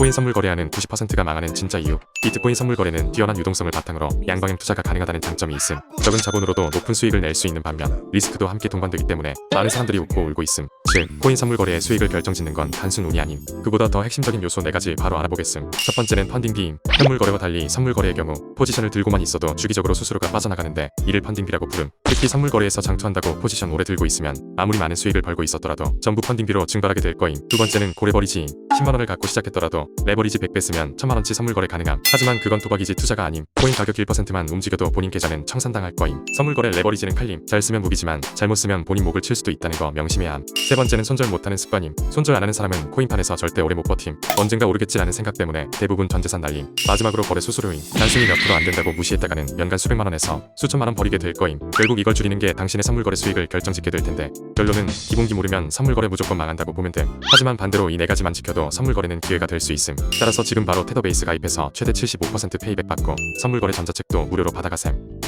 코인 선물 거래하는 90%가 망하는 진짜 이유. 비트코인 선물 거래는 뛰어난 유동성을 바탕으로 양방향 투자가 가능하다는 장점이 있음. 적은 자본으로도 높은 수익을 낼 수 있는 반면 리스크도 함께 동반되기 때문에 많은 사람들이 웃고 울고 있음. 즉 코인 선물 거래의 수익을 결정짓는 건 단순 운이 아님. 그보다 더 핵심적인 요소 4가지 바로 알아보겠음. 첫 번째는 펀딩비임. 현물 거래와 달리 선물 거래의 경우 포지션을 들고만 있어도 주기적으로 수수료가 빠져나가는데 이를 펀딩비라고 부름. 특히 선물 거래에서 장투한다고 포지션 오래 들고 있으면 아무리 많은 수익을 벌고 있었더라도 전부 펀딩비로 증발하게 될 거임. 두 번째는 고래버리지임 10만원을 갖고 시작했더라도 레버리지 100배 쓰면 1000만원치 선물 거래 가능함. 하지만 그건 도박이지 투자가 아님. 코인 가격 1%만 움직여도 본인 계좌는 청산당할 거임. 선물 거래 레버리지는 칼림. 잘 쓰면 무기지만 잘못 쓰면 본인 목을 칠 수도 있다는 거 명심해야 함. 세 번째는 손절 못하는 습관임. 손절 안 하는 사람은 코인판에서 절대 오래 못 버팀. 언젠가 오르겠지라는 생각 때문에 대부분 전 재산 날림. 마지막으로 거래 수수료임. 단순히 몇 프로 안 된다고 무시했다가는 연간 수백만 원에서 수천만 원 버리게 될 거임. 결국 이걸 줄이는 게 당신의 선물 거래 수익을 결정짓게 될 텐데. 결론은 기본기 모르면 선물 거래 무조건 망한다고 보면 돼. 하지만 반대로 이 네 가지만 지켜도 선물 거래는 기회가 될 수 있음. 따라서 지금 바로 테더베이스 가입해서 최대 75% 페이백 받고 선물 거래 전자책도 무료로 받아가셈